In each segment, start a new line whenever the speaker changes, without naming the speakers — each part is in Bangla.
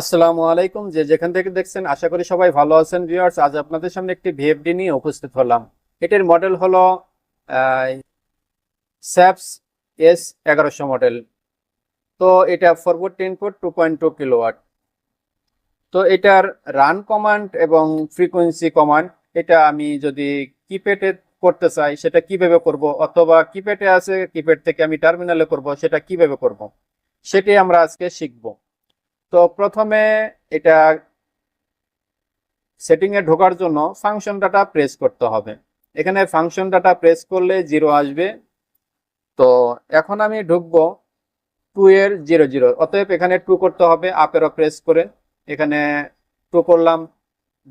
আসসালামু আলাইকুম। যে যেখান থেকে দেখছেন, আশা করি সবাই ভালো আছেন। ভিউয়ার্স, আজ আপনাদের সামনে একটি ভিএফডি নিয়ে উপস্থিত হলাম। এটির মডেল হলো স্যাপস এস এগারোশো মডেল। তো এটা forward input two point two kilowatt. তো এটার রান কমান্ড এবং ফ্রিকোয়েন্সি কমান্ড, এটা আমি যদি কিপ্যাডে করতে চাই, সেটা কীভাবে করব? অথবা কিপ্যাডে আছে, কিপ্যাড থেকে আমি টার্মিনালে করব, সেটা কীভাবে করব? সেটি আমরা আজকে শিখব। তো প্রথমে এটা সেটিং এ ঢোকার জন্য ফাংশন ডাটা প্রেস করতে হবে। এখানে ফাংশন ডাটা প্রেস করলে জিরো আসবে। তো এখন আমি ঢুকবো টু এর জিরো জিরো অতএব এখানে টু করতে হবে আপেরও প্রেস করে। এখানে টু করলাম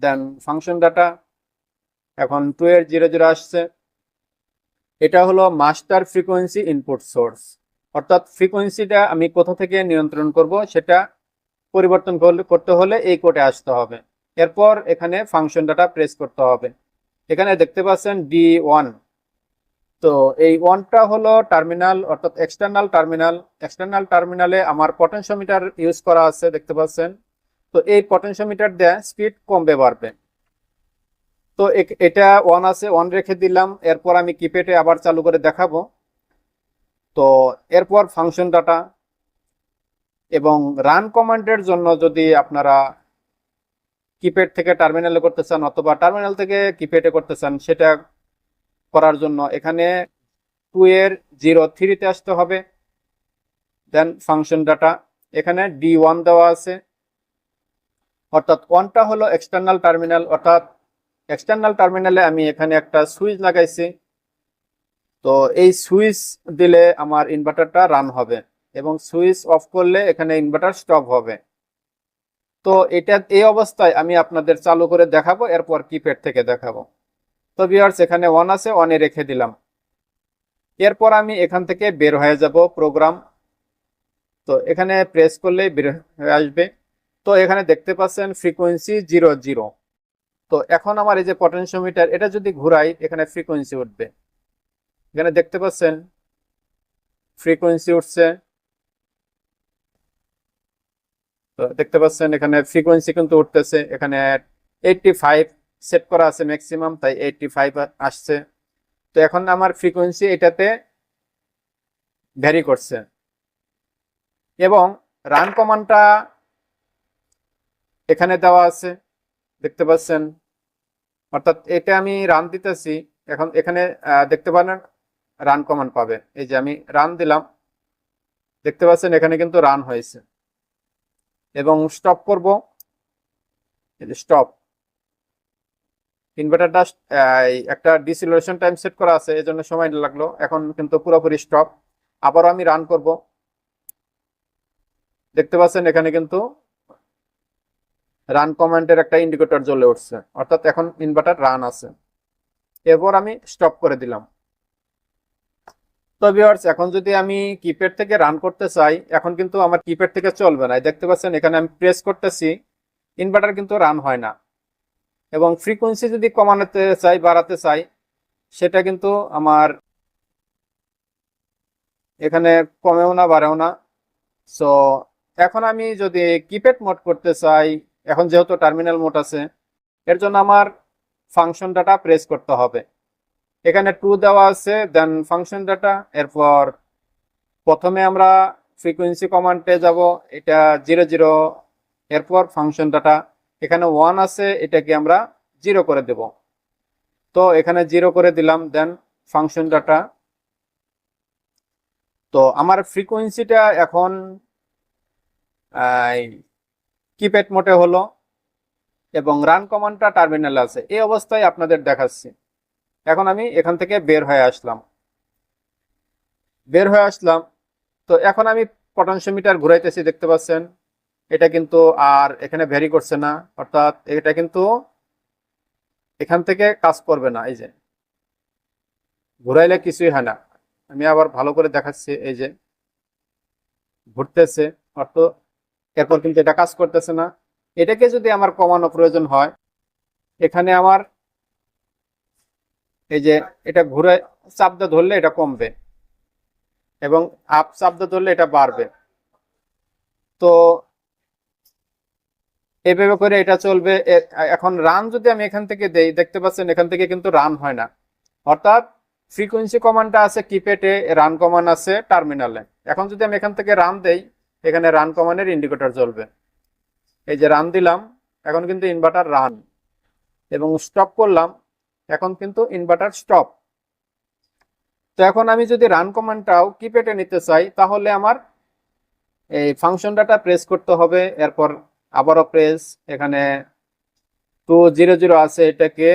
দেন ফাংশন ডাটা এখন টু এর জিরো জিরো আসছে। এটা হলো মাস্টার ফ্রিকোয়েন্সি ইনপুট সোর্স অর্থাৎ ফ্রিকোয়েন্সিটা আমি কোথা থেকে নিয়ন্ত্রণ করব, সেটা পরিবর্তন করতে হলে এই কোডে আসতে হবে। এরপর এখানে ফাংশন ডাটা প্রেস করতে হবে। এখানে দেখতে পাচ্ছেন ডি ওয়ান তো এই ওয়ানটা হলো টার্মিনাল অর্থাৎ এক্সটার্নাল টার্মিনাল এক্সটার্নাল টার্মিনালে আমার পটেনশিওমিটার ইউজ করা আছে, দেখতে পাচ্ছেন। তো এই পটেনশিওমিটার দিয়ে স্পিড কমবে, বাড়বে। তো এটা ওয়ান আছে ওয়ান রেখে দিলাম। এরপর আমি কিপ্যাডে আবার চালু করে দেখাবো। তো এরপর ফাংশন ডাটা এবং রান কমান্ডের জন্য যদি আপনারা কিপ্যাড থেকে টার্মিনালে করতে চান অথবা টার্মিনাল থেকে কিপ্যাডে করতে চান, সেটা করার জন্য এখানে টু এর জিরো থ্রিতে আসতে হবে। দেন ফাংশন ডাটা এখানে ডি ওয়ান দেওয়া আছে। অর্থাৎ ওয়ানটা হলো এক্সটার্নাল টার্মিনাল অর্থাৎ এক্সটার্নাল টার্মিনালে আমি এখানে একটা সুইচ লাগাইছি। তো এই সুইচ দিলে আমার ইনভার্টারটা রান হবে। এবং সুইচ অফ করলে এখানে ইনভার্টার স্টপ হবে। তো এটা এই অবস্থায় আমি আপনাদের চালু করে দেখাবো, এরপর কিপ্যাড থেকে দেখাবো। তো ভিউয়ার্স এখানে ওয়ান আছে ওয়ানে রেখে দিলাম। এরপর আমি এখান থেকে বের হয়ে যাব প্রোগ্রাম তো এখানে প্রেস করলে বের হয়ে আসবে। তো এখানে দেখতে পাচ্ছেন ফ্রিকোয়েন্সি জিরো জিরো তো এখন আমার এই যে পটেনশিওমিটার এটা যদি ঘুরাই, এখানে ফ্রিকোয়েন্সি উঠবে। এখানে দেখতে পাচ্ছেন ফ্রিকোয়েন্সি উঠছে। তো দেখতে পাচ্ছেন এখানে ফ্রিকোয়েন্সি কিন্তু উঠতেছে। এখানে এইটটি ফাইভ সেট করা আছে ম্যাক্সিমাম তাই এইটটি ফাইভ আসছে। তো এখন আমার ফ্রিকোয়েন্সি এটাতে ভ্যারি করছে। এবং রান কমান্ডটা এখানে দেওয়া আছে, দেখতে পাচ্ছেন। অর্থাৎ এটা আমি রান দিতেছি, এখন এখানে দেখতে পারেন রান কমান্ড পাবে। এই যে আমি রান দিলাম, দেখতে পাচ্ছেন এখানে কিন্তু রান হয়েছে। এবং স্টপ করব। স্টপ ইনভার্টারটা একটা ডিসিলেশন টাইম সেট করা আছে, এই জন্য সময় লাগল। এখন কিন্তু পুরোপুরি স্টপ আবারও আমি রান করব। দেখতে পাচ্ছেন এখানে কিন্তু রান কমান্ডের একটা ইন্ডিকেটর জ্বলে উঠছে। অর্থাৎ এখন ইনভার্টার রান আছে। এরপর আমি স্টপ করে দিলাম। তো ভিউয়ার্স এখন যদি আমি কিপ্যাড থেকে রান করতে চাই, এখন কিন্তু আমার কিপ্যাড থেকে চলবে না। দেখতে পাচ্ছেন, এখানে আমি প্রেস করতেছি ইনভার্টার কিন্তু রান হয় না। এবং ফ্রিকোয়েন্সি যদি কমানোতে চাই, বাড়াতে চাই, সেটা কিন্তু আমার এখানে কমেও না, বাড়েও না। সো এখন আমি যদি কিপ্যাড মোড করতে চাই, এখন যেহেতু টার্মিনাল মোড আছে, এর জন্য আমার ফাংশন ডাটা প্রেস করতে হবে। এখানে টু দেওয়া আছে দেন ফাংশন ডাটা এরপর প্রথমে আমরা ফ্রিকোয়েন্সি কমান্ডে যাব, এটা জিরো জিরো এরপর ফাংশন ডাটা এখানে ওয়ান আছে, এটাকে আমরা জিরো করে দেব। তো এখানে জিরো করে দিলাম দেন ফাংশন ডাটা তো আমার ফ্রিকোয়েন্সিটা এখন কিপ্যাড মোটে হলো, এবং রান কমান্ডটা টার্মিনাল আছে। এই অবস্থায় আপনাদের দেখাচ্ছি। এখন আমি এখান থেকে বের হয়ে আসলাম। বের হয়ে আসলাম। তো এখন আমি পটেনশিওমিটার ঘুরাইতেছি, দেখতে পাচ্ছেন। এটা কিন্তু আর এখানে ভ্যারি করছে না, অর্থাৎ এটা কিন্তু এখান থেকে কাজ করবে না, এই যে। ঘুরাইলে কিছুই হয় না। আমি আবার ভালো করে দেখাচ্ছি, এই যে। ঘুরতেছে, অর্থ এরপর কিন্তু এটা কাজ করতেছে না। এটাকে যদি আমার কমানো প্রয়োজন হয়, এখানে আমার এই যে এটা ঘুরে চাপদা ধরলে এটা কমবে এবং আপ চাপদা ধরলে এটা বাড়বে। তো এইভাবে করে এটা চলবে। এখন রান যদি আমি এখান থেকে দেই, দেখতে পাচ্ছেন এখান থেকে কিন্তু রান হয় না। অর্থাৎ ফ্রিকোয়েন্সি কমান্ডটা আছে কিপ্যাডে রান কমান্ড আছে টার্মিনালে এখন যদি আমি এখান থেকে রান দেই, এখানে রান কমান্ডের ইন্ডিকেটর জ্বলবে এই যে রান দিলাম, এখন কিন্তু ইনভার্টার রান এবং স্টপ করলাম এখন কিন্তু ইনভার্টার স্টপ তো এখন আমি যদি রান কমান্ডটাও কিপ্যাডে নিতে চাই, তাহলে আমার এই ফাংশন ডাটা প্রেস করতে হবে, এরপর আবারও প্রেস এখানে টু জিরো জিরো আছে এটাকে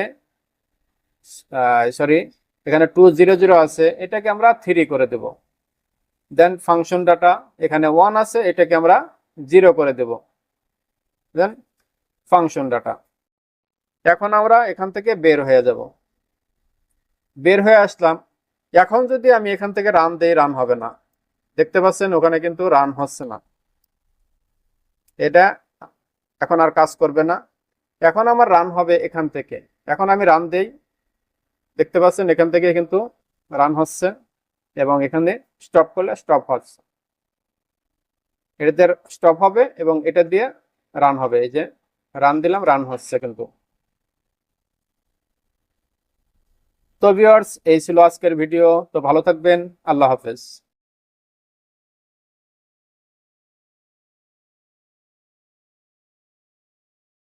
সরি এখানে টু জিরো জিরো আছে, এটাকে আমরা থ্রি করে দেব। দেন ফাংশন ডাটা এখানে ওয়ান আছে, এটাকে আমরা জিরো করে দেব। দেন ফাংশন ডাটা এখন আমরা এখান থেকে বের হয়ে যাব। বের হয়ে আসলাম। এখন যদি আমি এখান থেকে রান দেই রান হবে না। দেখতে পাচ্ছেন, ওখানে কিন্তু রান হচ্ছে না। এটা এখন আর কাজ করবে না। এখন আমার রান হবে এখান থেকে। এখন আমি রান দেই। দেখতে পাচ্ছেন, এখান থেকে কিন্তু রান হচ্ছে এবং এখানে স্টপ করলে স্টপ হচ্ছে। এটাতে স্টপ হবে এবং এটা দিয়ে রান হবে। এই যে রান দিলাম রান হচ্ছে কিন্তু। তো ভিওয়ার্স এই ছিল আজকের ভিডিও তো ভালো থাকবেন। আল্লাহ হাফেজ।